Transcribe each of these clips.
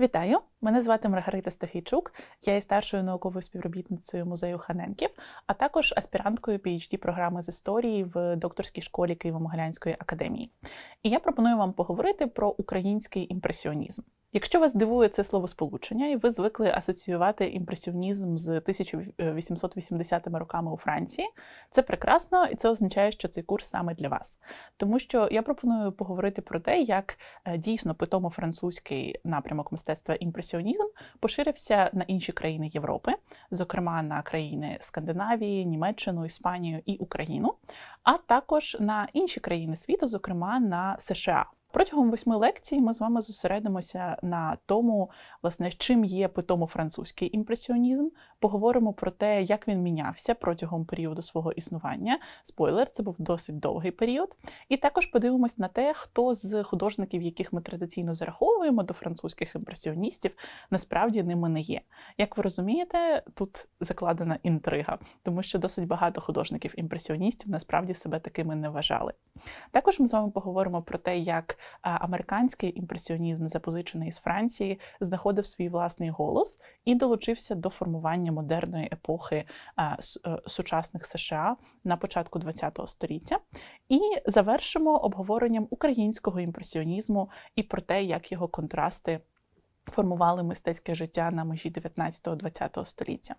Вітаю! Мене звати Маргарита Стахійчук. Я є старшою науковою співробітницею музею Ханенків, а також аспіранткою phd програми з історії в докторській школі Києво-Могилянської академії. І я пропоную вам поговорити про український імпресіонізм. Якщо вас дивує це словосполучення, і ви звикли асоціювати імпресіонізм з 1880-ми роками у Франції, це прекрасно, і це означає, що цей курс саме для вас. Тому що я пропоную поговорити про те, як е, дійсно питомо-французький напрямок мистецтва імпресіонізм поширився на інші країни Європи, зокрема на країни Скандинавії, Німеччину, Іспанію і Україну, а також на інші країни світу, зокрема на США. Протягом восьми лекцій ми з вами зосередимося на тому, власне, чим є питомо-французький імпресіонізм. Поговоримо про те, як він мінявся протягом періоду свого існування. Спойлер, це був досить довгий період. І також подивимось на те, хто з художників, яких ми традиційно зараховуємо до французьких імпресіоністів, насправді ними не є. Як ви розумієте, тут закладена інтрига, тому що досить багато художників-імпресіоністів насправді себе такими не вважали. Також ми з вами поговоримо про те, як американський імпресіонізм, запозичений з Франції, знаходив свій власний голос і долучився до формування модерної епохи е, сучасних США на початку ХХ століття. І завершимо обговоренням українського імпресіонізму і про те, як його контрасти. Формували мистецьке життя на межі 19-20 століття.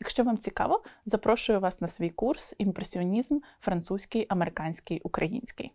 Якщо вам цікаво, запрошую вас на свій курс Імпресіонізм французький, американський, український.